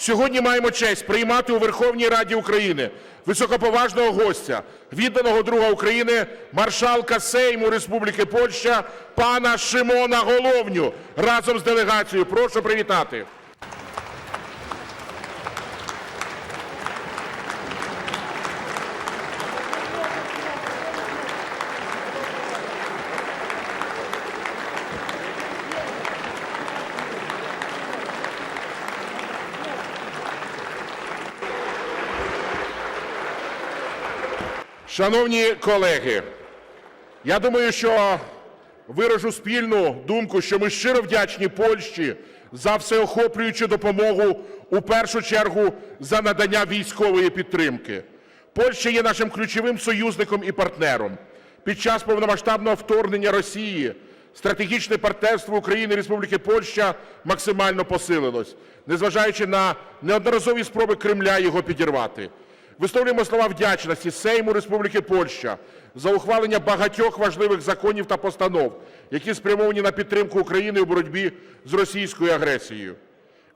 Сьогодні маємо честь приймати у Верховній Раді України високоповажного гостя, відданого друга України, маршалка Сейму Республіки Польща пана Шимона Головню разом з делегацією. Прошу привітати. Шановні колеги, я думаю, що виражу спільну думку, що ми щиро вдячні Польщі за всеохоплюючу допомогу, у першу чергу за надання військової підтримки. Польща є нашим ключовим союзником і партнером. Під час повномасштабного вторгнення Росії стратегічне партнерство України і Республіки Польща максимально посилилось, незважаючи на неодноразові спроби Кремля його підірвати. Висловлюємо слова вдячності Сейму Республіки Польща за ухвалення багатьох важливих законів та постанов, які спрямовані на підтримку України у боротьбі з російською агресією.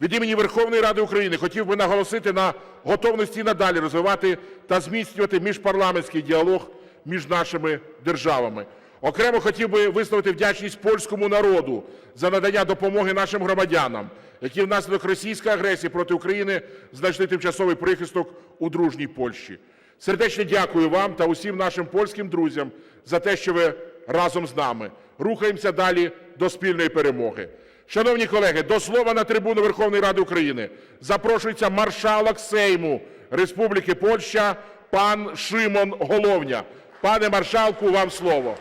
Від імені Верховної Ради України хотів би наголосити на готовності надалі розвивати та зміцнювати міжпарламентський діалог між нашими державами. Окремо хотів би висловити вдячність польському народу за надання допомоги нашим громадянам, які внаслідок російської агресії проти України знайшли тимчасовий прихисток у дружній Польщі. Сердечно дякую вам та усім нашим польським друзям за те, що ви разом з нами. Рухаємося далі до спільної перемоги. Шановні колеги, до слова на трибуну Верховної Ради України запрошується маршалок Сейму Республіки Польща пан Шимон Головня. Пане маршалку, вам слово.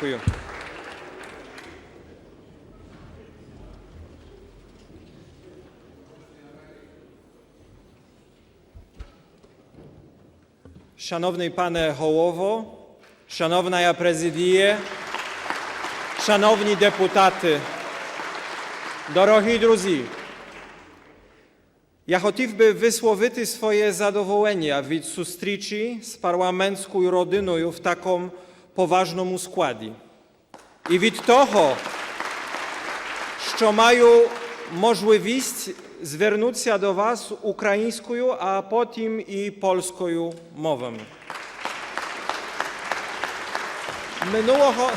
Дякую. Szanowny Panie Hołowo, Szanowna ja Prezydije, Szanowni Депутати, дорогі друзі, я хотів би висловити своє задоволення від зустрічі з парламентською родиною в такому поважному складі. І від того, що маю можливість звернутися до вас українською, а потім і польською мовами. Минулого.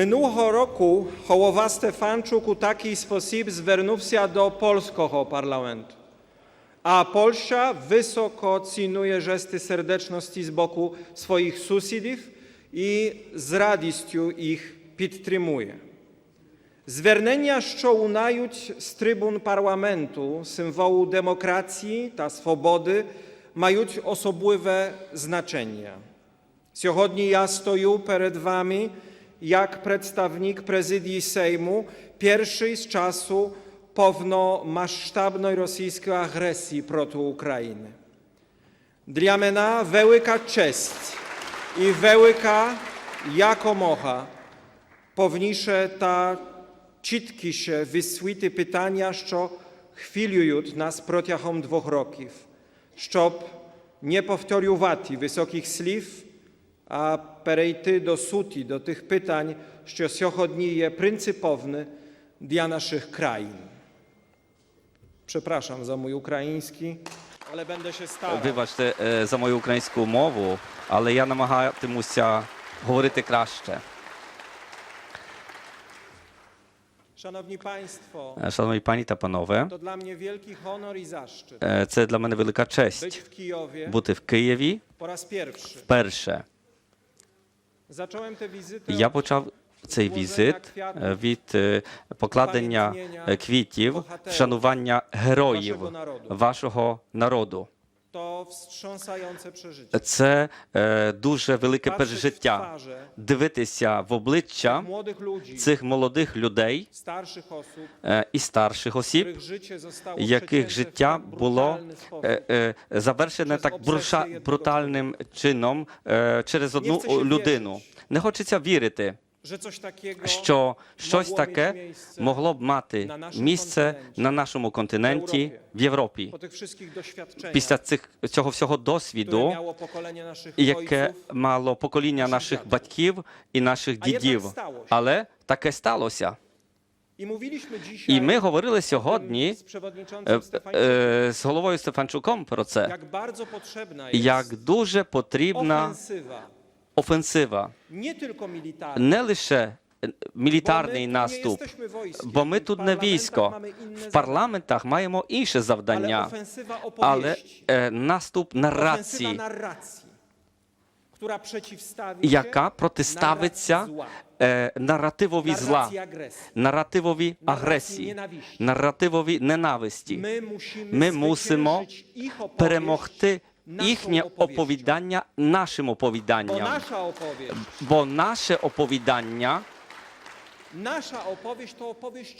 Минулого року голова Стефанчук у такий спосіб звернувся до польського парламенту. А Польща високо цінує жести сердечності з боку своїх сусідів і з радістю їх підтримує. Звернення, що лунають з трибун парламенту, символу демократії та свободи, мають особливе значення. Сьогодні я стою перед вами як представник президії Sejmu, pierwszy z czasu повномасштабної російської агресії проти України. Для мене велика честь і велика якомога повніше та чіткіше висвіти питання, що хвилюють нас протягом двох років, щоб не повторювати високих слів, а перейти до суті, до тих питань, що сьогодні є принциповими для наших країн. Przepraszam za mój ukraiński, ale będę się starał. Вибачте е, за мою українську мову, але я намагатимуся говорити краще. Szanowni Państwo, Е, Шановні пані та панове, to dla mnie wielki honor i zaszczyt е, це для мене велика być честь w Kijowie бути в Києві po raz pierwszy. вперше. Я почав цей візит від покладення квітів, вшанування героїв вашого народу. Це е, дуже велике пережиття. Дивитися в обличчя цих молодих людей е, і старших осіб, яких життя було е, е, завершене так бруша- брутальним чином е, через одну людину. Не хочеться вірити, що щось таке могло б мати місце на нашому континенті в Європі. Після цих цього всього досвіду, яке мало покоління наших батьків і наших дідів. Але таке сталося. І ми говорили сьогодні przewodniczącym е, е, з головою Стефанчуком про це, як дуже потрібна офенсива, nie tylko militarna, не лише е, bo мілітарний наступ, бо ми w тут не parlamentach військо. В парламентах маємо інше zadania, ale завдання, але е, наступ нарації, яка протиставиться е, наративові зла, наративові агресії, наративові ненависті. Ми мусимо, перемогти їхнє оповідання нашим оповіданням. Бо наше оповідання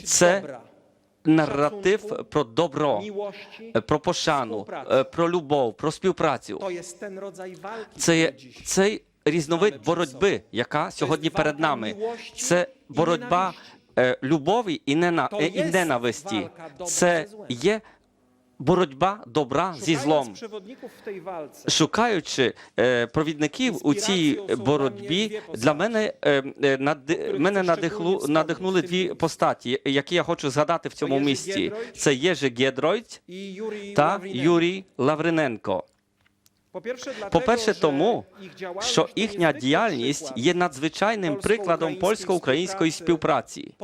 Це наратив про добро, е, про пошану, е, про любов, про співпрацю. Це є цей різновид боротьби, яка сьогодні перед нами. Це боротьба е, любові і ненависті. Це є боротьба добра зі злом. Шукаючи е, провідників у цій боротьбі, для мене е, е, мене надихлу, надихнули дві постаті, які я хочу згадати в цьому місці. Це Єжи Гєдройць і та Юрій Лавриненко. По-перше, По-перше, тому, що їхня діяльність є надзвичайним прикладом польсько-української співпраці,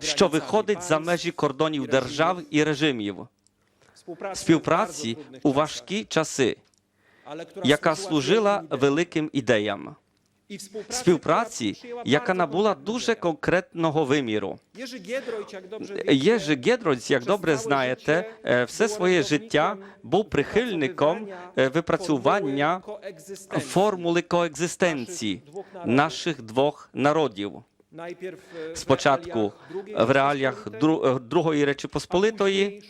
що виходить за межі кордонів держав і режимів, співпраці у важкі часи, яка служила великим ідеям. Співпраці, яка набула дуже конкретного виміру. Єжи Гєдройць, як добре знаєте, е, все своє життя був прихильником е, випрацювання формули коекзистенції наших двох народів. Najpierw Спочатку в реаліях е, Другої Речі Посполитої,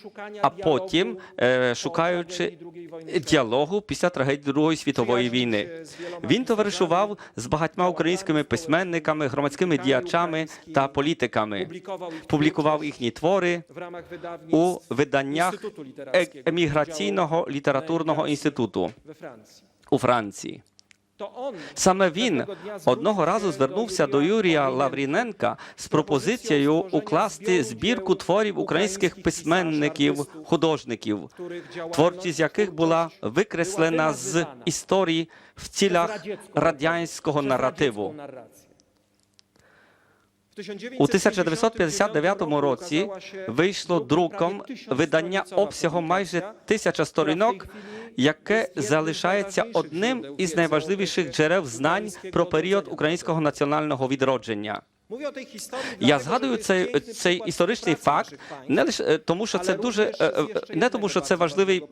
а потім е, шукаючи діалогу після трагедії Другої світової війни. Він товаришував з багатьма українськими письменниками, громадськими діячами та політиками, публікував їхні твори у виданнях е- еміграційного літературного інституту у Франції. Саме він одного разу звернувся до Юрія Лавріненка з пропозицією укласти збірку творів українських письменників, художників, творчість яких була викреслена з історії в цілях радянського наративу. У 1959 році вийшло друком видання обсягом майже тисяча сторінок, яке залишається одним із найважливіших джерел знань про період українського національного відродження. Я згадую цей, цей історичний факт не лише е, тому, що це дуже е, е, не тому, що це важливий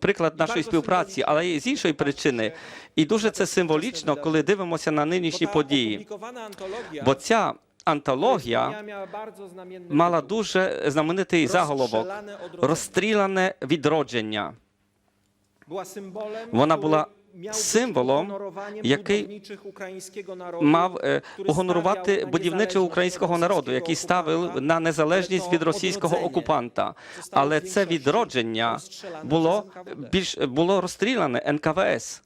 приклад нашої співпраці, але і з іншої причини. І дуже це символічно, коли дивимося на нинішні події. Бо ця антологія мала дуже знаменитий заголовок Розстріляне відродження. Вона була символом, який мав е, na будівничого niezależność українського народу, який ставив на незалежність від російського окупанта. Але це відродження було більш було розстріляне НКВС.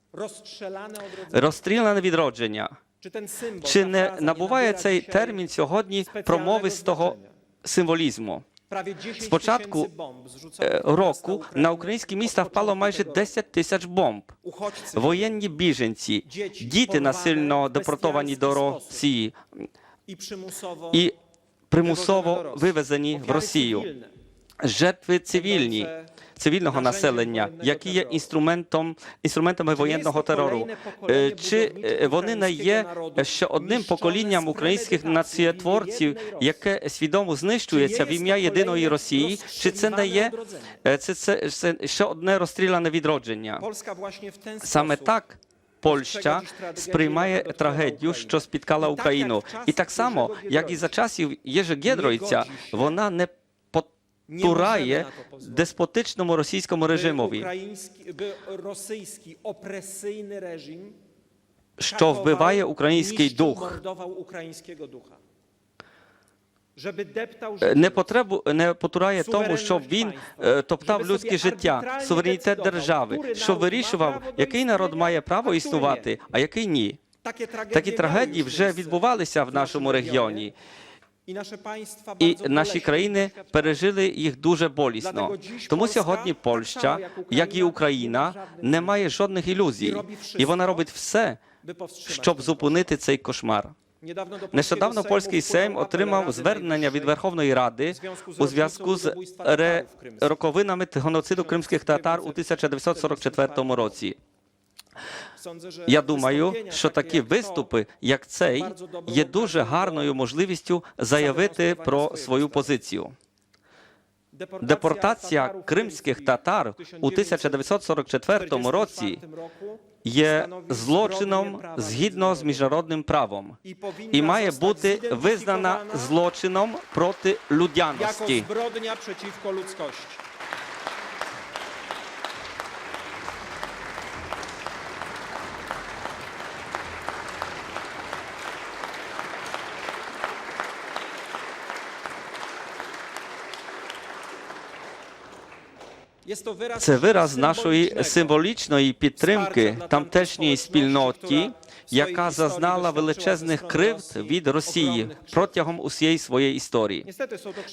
Розстріляне відродження. Чи не набуває цей термін сьогодні промовистого символізму? Prawie 10 З початку е, року на українські міста впало майже 10 тисяч бомб. Воєнні біженці, діти насильно депортовані до Росії і примусово вивезені в Росію. Жертви цивільні. Цивільного населення, які є інструментом інструментами воєнного терору. Е, Чи е, вони не є ще одним поколінням українських націотворців, яке свідомо знищується в ім'я єдиної Росії? Чи це не є е, це, це, це ще одне розстріляне відродження? Саме так Польща сприймає трагедію, що спіткала Україну. І так само, як і за часів Єжи Гєдройця, вона не потурає деспотичному російському режимові, що вбиває український дух. Е, Не потребу не потурає тому, щоб він е, топтав людське життя, суверенітет держави, що вирішував, який народ має право існувати, а який ні. Такі трагедії вже відбувалися в нашому регіоні, і наші країни пережили їх дуже болісно. Тому сьогодні Польща, як і Україна, не має жодних ілюзій, і вона робить все, щоб зупинити цей кошмар. Нещодавно польський Сейм отримав звернення від Верховної Ради у зв'язку з ре- роковинами геноциду кримських татар у 1944 році. Я думаю, що такі виступи, як цей, є дуже гарною можливістю заявити про свою позицію. Депортація кримських татар у 1944 році є злочином згідно з міжнародним правом і має бути визнана злочином проти людяності. Це вираз нашої символічної підтримки тамтешньої спільноті, яка зазнала величезних кривд від Росії протягом усієї своєї історії.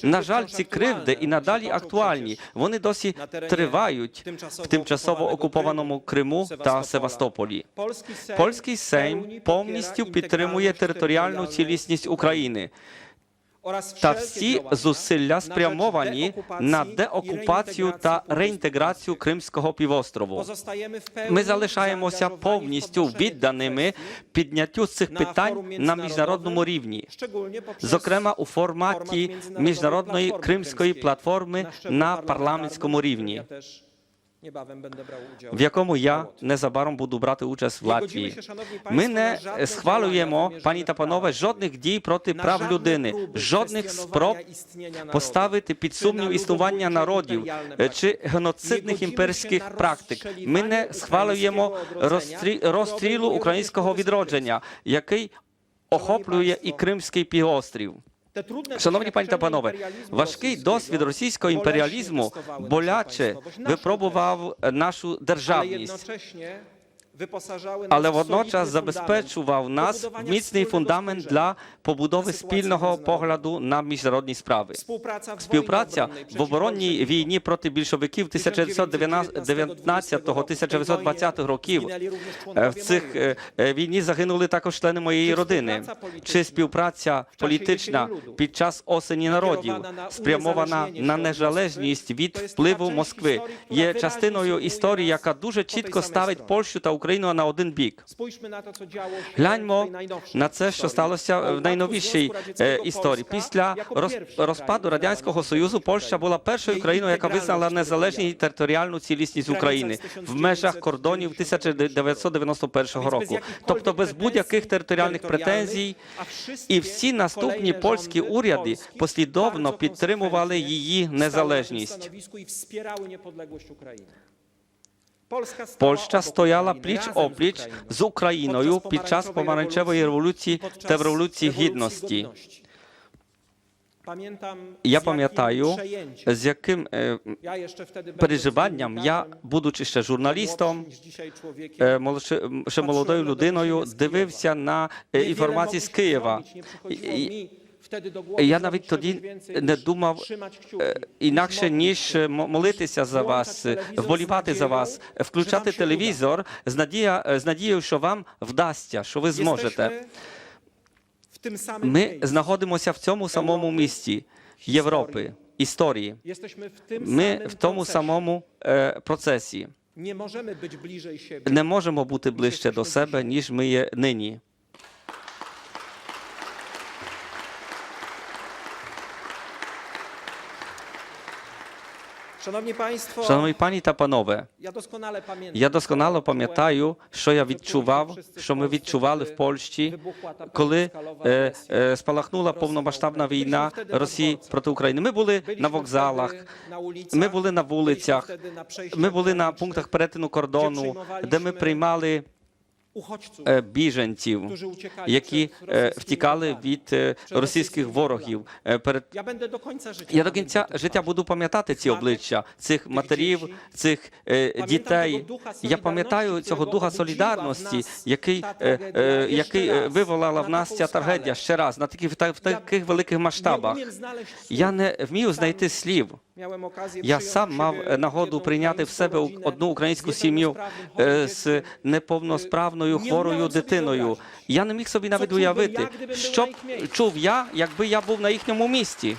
На жаль, ці кривди і надалі актуальні. Вони досі тривають в тимчасово окупованому Криму та Севастополі. Польський Сейм повністю підтримує територіальну цілісність України та всі зусилля спрямовані на деокупацію та реінтеграцію Кримського півострову. Ми залишаємося повністю відданими підняттю цих питань на міжнародному рівні. Зокрема, у форматі міжнародної кримської платформи на парламентському рівні, в якому я незабаром буду брати участь в Латвії. Ми не схвалюємо, пані та панове, жодних дій проти прав людини, жодних спроб поставити під сумнів існування народів чи геноцидних імперських практик. Ми не схвалюємо розстрілу українського відродження, який охоплює і Кримський півострів. Шановні пані та панове, важкий досвід російського імперіалізму боляче випробував нашу державність. Але водночас забезпечував нас міцний фундамент для побудови спільного погляду на міжнародні справи. Співпраця в оборонній війні проти більшовиків 1919-1920 років. Е, В цих е, е, війні загинули також члени моєї родини. Чи співпраця політична під час осені народів, спрямована на незалежність від впливу Москви, є частиною історії, яка дуже чітко ставить. Польщу та Україну на один бік. Гляньмо на це, що сталося в найновішій е, історії. Після розпаду радянського союзу Польща була першою країною, яка визнала незалежність і територіальну цілісність України в межах кордонів 1991 року. Тобто без будь-яких територіальних претензій. І всі наступні польські уряди послідовно підтримували її незалежність. Польща стояла пліч опліч з Україною під час помаранчевої революції та в революції гідності. Я пам'ятаю, з яким е, переживанням я, будучи ще журналістом, е, ще молодою людиною, дивився на інформацію з Києва. І Я навіть тоді не думав інакше, ніж молитися за вас, вболівати за вас, включати телевізор з надія- з надією, що вам вдасться, що ви зможете. Ми знаходимося в цьому самому місті Європи. історії. Ми в тому самому процесі. Не можемо бути ближче до себе, ніж ми є нині. Шановні пані та панове, я досконале pamiętam. я досконало пам'ятаю, що я відчував, що ми відчували в Польщі, коли е, е, спалахнула повномасштабна війна Росії проти України. Ми були на вокзалах, ми були на вулицях, ми були на пунктах перетину кордону, де ми приймали біженців, którzy uciekali які е, втікали від е, російських ворогів. Е, Перед я до кінця життя буду пам'ятати ці обличчя цих матерів, цих е, дітей. Я пам'ятаю цього духа солідарності, який, е, е, який е, виволала в нас ця трагедія ще раз на таких в та- в таких великих масштабах. Я не вмію знайти слів. Я сам мав е, нагоду прийняти в себе одну українську сім'ю е, з неповносправною хворою дитиною. Я не міг собі навіть уявити, що б чув я, якби я був на їхньому місці.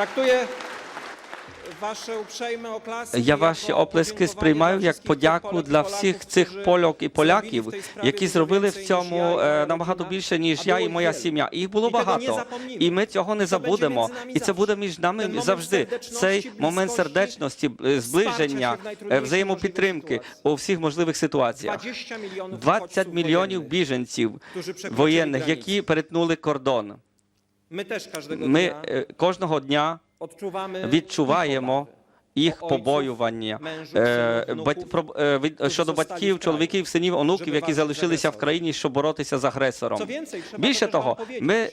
Oklaski Я ваші оплески сприймаю як подяку для всіх цих польок і поляків, які зробили в цьому набагато більше, ніж я і моя сім'я. Їх було багато. І ми цього не забудемо. І це буде між нами завжди. Цей момент сердечності, зближення, взаємопідтримки у всіх можливих ситуаціях. 20 мільйонів 20 uchodźców мільйонів біженців воєнних, які перетнули кордон. Ми теж кожного дня відчуваємо їх побоювання е, е, щодо батьків, чоловіків, синів, онуків, які залишилися в країні, щоб боротися з агресором. Більше того, ми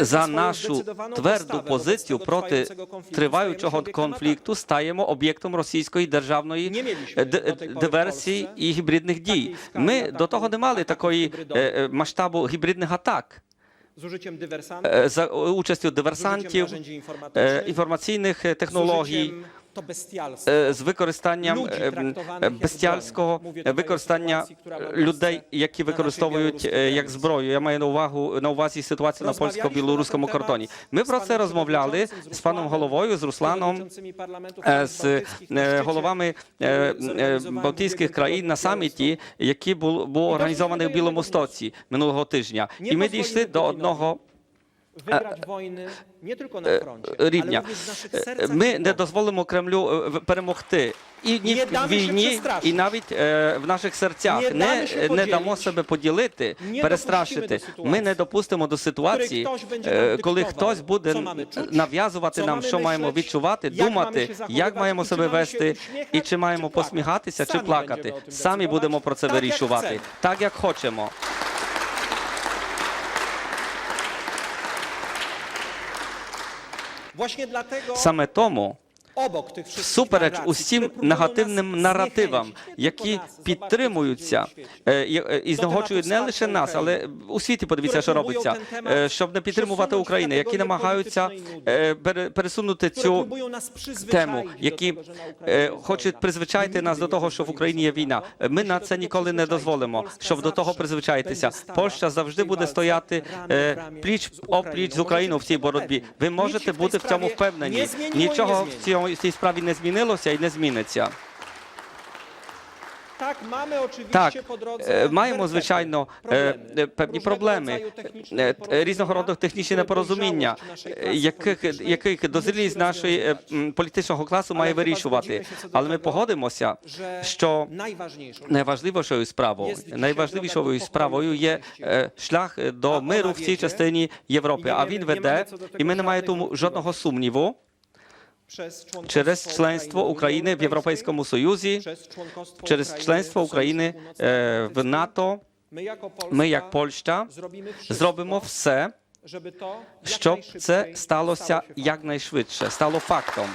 за нашу тверду позицію проти триваючого конфлікту стаємо об'єктом російської державної диверсії і гібридних дій. Ми до того не мали такої е, масштабу гібридних атак użyciem dywersantów, е, за участю диверсантів, е, інформаційних е, технологій. З використанням Ludzi traktowanych jak бестіальського використання людей, які використовують як зброю. Я маю на увагу на увазі ситуацію на польсько-білоруському кордоні. Ми про це розмовляли з паном головою, з Русланом. з головами Балтійських країн на саміті, який був, був організований в Білому Стоці минулого тижня. І ми дійшли до одного рівня. Ми не дозволимо Кремлю перемогти. І ні в війні, і навіть в наших серцях. Не Не, дамо себе поділити, перестрашити. Ми не допустимо до ситуації, коли хтось буде нав'язувати нам, що маємо відчувати, думати, як маємо себе вести, і чи маємо посміхатися, чи плакати. Самі будемо про це вирішувати, так як хочемо. Саме тому. Всупереч усім негативним наративам, які підтримуються е, і- е, і знегоджують не лише нас, але у світі подивіться, що робиться, е, щоб не підтримувати Україну, які намагаються пере- пересунути цю тему, які хочуть призвичайти нас до того, що в Україні є війна. Ми на це ніколи не дозволимо, щоб до того zawsze призвичаїтися. Польща завжди буде стояти пліч з опліч з Україною. В цій боротьбі. Ви можете бути в цьому впевнені. Нічого в цьому- в цій справі не змінилося і не зміниться. Так, е, маємо, звичайно, е, е, певні проблеми, різного роду технічні непорозуміння, яких, яких дозрілість нашої політичного класу має вирішувати. Але ми погодимося, що найважливішою справою, найважливішою справою є шлях до миру в цій частині Європи. А він веде, і ми не маємо тому жодного сумніву через членство Ukrainy w Unii України в Європейському Союзі, przez członkostwo через Ukrainy членство w Sojuszu України е, в Północnoatlantyckim. НАТО. Ми, як Польща, Ми, як Польща, зробимо wszystko, зробимо все, żeby to щоб якнайшвидше це сталося stało się faktem. якнайшвидше, стало фактом.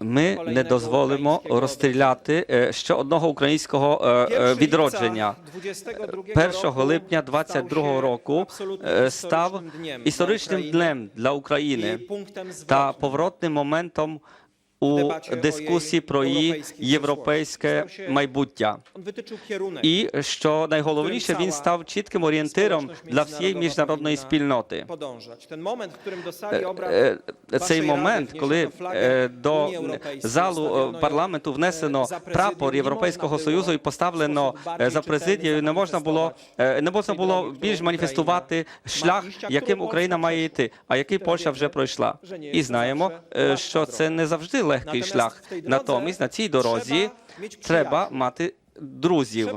Ми не дозволимо розстріляти ще одного українського 1 відродження. lipca 22 1 липня stał 22 się року став історичним днем для України та поворотним моментом у дискусії про її європейське майбуття. І що найголовніше, він став чітким орієнтиром для всієї міжнародної спільноти. Е, Вашої Цей момент, коли е, до залу е, парламенту внесено е, прапор Європейського Союзу і поставлено е, за президією, не можна було е, не можна було більш маніфестувати шлях, яким Україна має йти, а який Польща вже пройшла. І знаємо, е, що це не завжди легкий шлях. Натомість на цій дорозі треба мати друзів.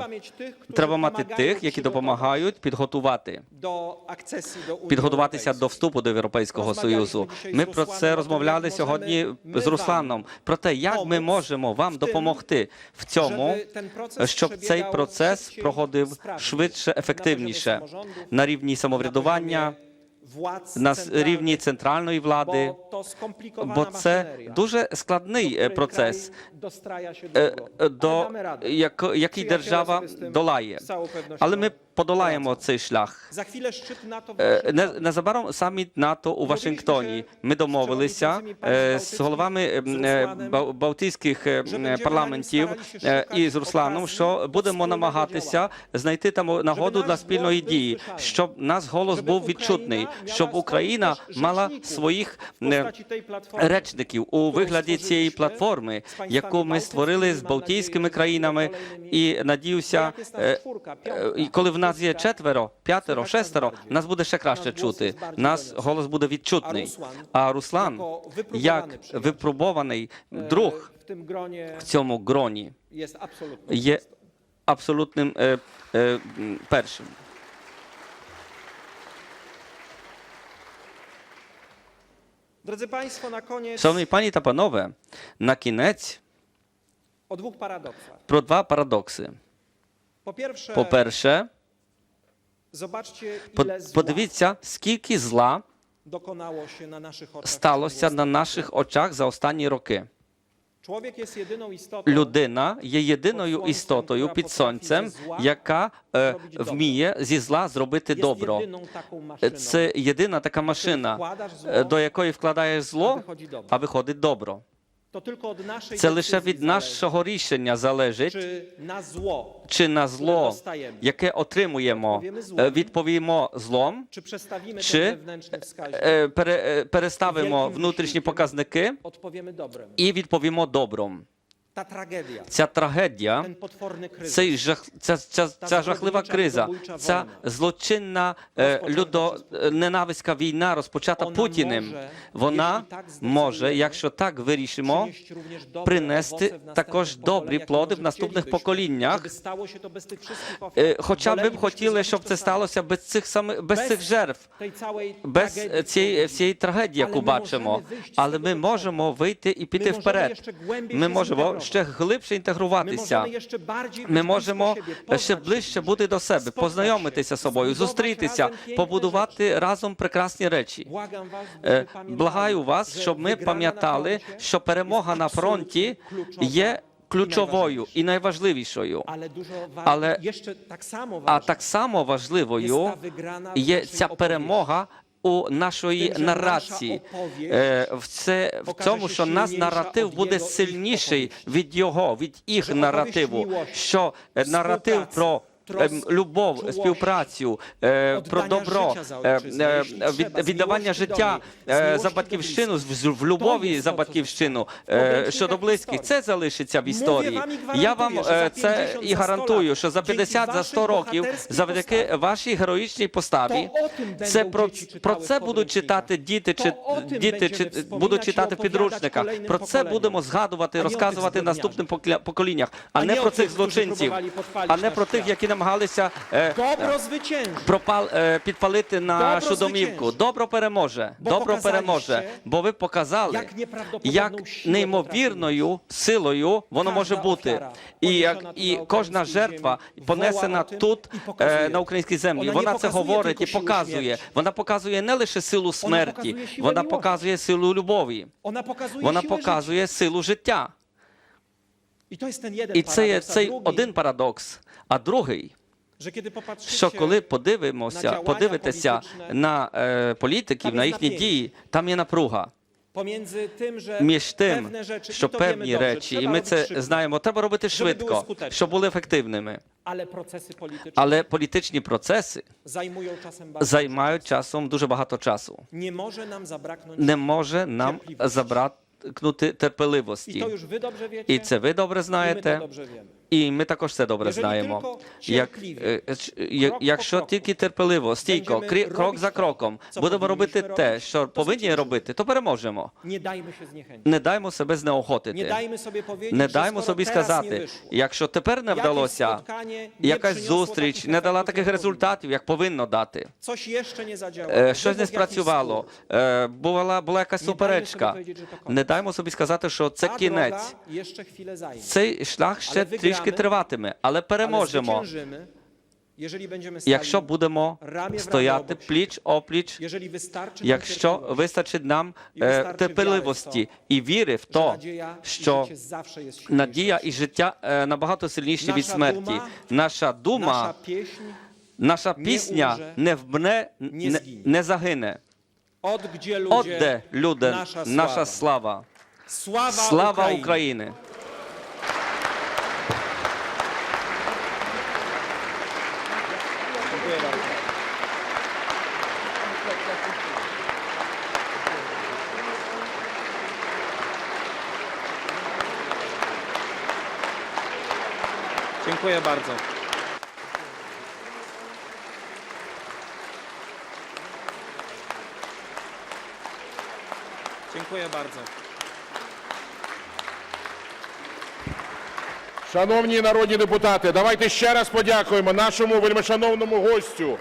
Треба мати тих, які допомагають підготувати. підготуватися до вступу до Європейського Союзу. Ми про це розмовляли сьогодні з Русланом. Про те, як ми можемо вам допомогти в цьому, щоб цей процес проходив швидше, ефективніше на рівні самоврядування, на рівні центральної влади. Бо це дуже складний е, процес, е, е, до який держава долає. Але ми подолаємо цей шлях. Е, Незабаром саміт НАТО у Вашингтоні. Ми домовилися е, з головами е, Балтійських парламентів і з Русланом, що будемо намагатися знайти там нагоду для спільної дії, щоб наш голос був відчутний, щоб Україна мала своїх речників у вигляді цієї платформи, яку ми створили з Балтійськими країнами, і надіюся, коли в нас є четверо, п'ятеро, шестеро, нас буде ще краще чути. Нас голос буде відчутний. А Руслан, як випробований друг в цьому гроні, є абсолютним е, е, першим. Шановні пані та панове, на кінець про два парадокси. По- zła подивіться, скільки зла сталося на наших очах за останні роки. Людина є єдиною істотою під сонцем, яка е, вміє зі зла зробити добро. Це єдина така машина, до якої вкладаєш зло, а виходить добро. Це лише від нашого рішення залежить, чи на зло, яке отримуємо, е, відповімо злом, чи е, е, переставимо внутрішні показники і відповімо добром. Ця трагедія Цей жах, ця, ця, ця жахлива криза, ця злочинна е, людо, ненависька війна, розпочата Путіним, вона може, якщо так вирішимо, принести також добрі плоди в наступних поколіннях. Е, Хоча б хотіли, щоб це сталося без цих саме без цих жертв, без цієї всієї трагедії, яку бачимо. Але ми можемо вийти і піти вперед. Ми можемо. Ще глибше інтегруватися. Ми можемо ще ближче бути до себе, познайомитися з собою, зустрітися, побудувати разом прекрасні речі. Е, Благаю вас, щоб ми пам'ятали, що перемога на фронті є ключовою і найважливішою. Але- А так само важливою є ця перемога у нашої нарації. Е, В це в цьому, що нас наш наратив буде сильніший від його, від їх наративу. Що е, наратив про любов, співпрацю, е, про добро, е, е, віддавання життя за батьківщину, в любові за батьківщину щодо близьких. Це залишиться в історії. Я вам це і гарантую, що за dzięki 50, за 100 років, завдяки вашій героїчній поставі, це про, про це будуть читати діти, чи діти чи будуть читати в підручниках. Про це будемо згадувати, розказувати наступним поколіннях, а не про цих злочинців, а не про тих, які намагалися е, zwycięży. пропал, е, підпалити нашу Добро домівку. зwycięży. Добро переможе. Бо Добро переможе. Бо ви показали, як неправдоподобну як неймовірною силою воно Кожна може бути. І як понесена і на кожна українській жертва землі, понесена тут і показує. е, на українській землі. Вона не Вона це показує говорить і тільки силу показує. смерті. Вона показує не лише силу смерті, показує силу вона любові. показує силу любові. Ona pokazuje Вона показує силу життя. І це є цей один парадокс. А другий, що коли подивимося, polityczne, на е, політиків, на їхні дії, там є напруга. Між тим, що певні речі, і ми це знаємо, треба робити швидко, щоб були ефективними. Але політичні процеси займають часом дуже багато часу. Не може нам Терпливості. Терпеливості. І це ви добре знаєте. І ми також це добре знаємо. Як, е, по якщо тільки терпеливо, стійко, крок за кроком, будемо робити те, що повинні робити, то переможемо. Не даймо себе знеохотити. Не даймо собі сказати, якщо тепер не вдалося, якась зустріч не дала таких результатів, як повинно дати. Е, Щось не спрацювало, е, була, була якась суперечка. Не даймо собі сказати, що це кінець. Цей шлях ще трішки виграми, триватиме, але переможемо, якщо будемо стояти пліч опліч, якщо вистачить нам е, терпеливості і віри в то, що надія і життя е, набагато сильніші від смерті. Наша дума, наша пісня не вмре, не не, загине. От де, люди, наша слава. слава. України! Dziękuję bardzo. Dziękuję bardzo. Dziękuję bardzo. Шановні народні депутати, давайте ще раз подякуємо нашому вельмишановному гостю,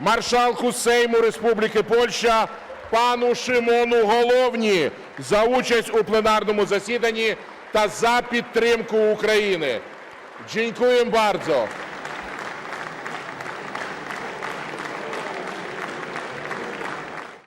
маршалку Сейму Республіки Польща, пану Шимону Головні за участь у пленарному засіданні та за підтримку України. Дякуємо bardzo.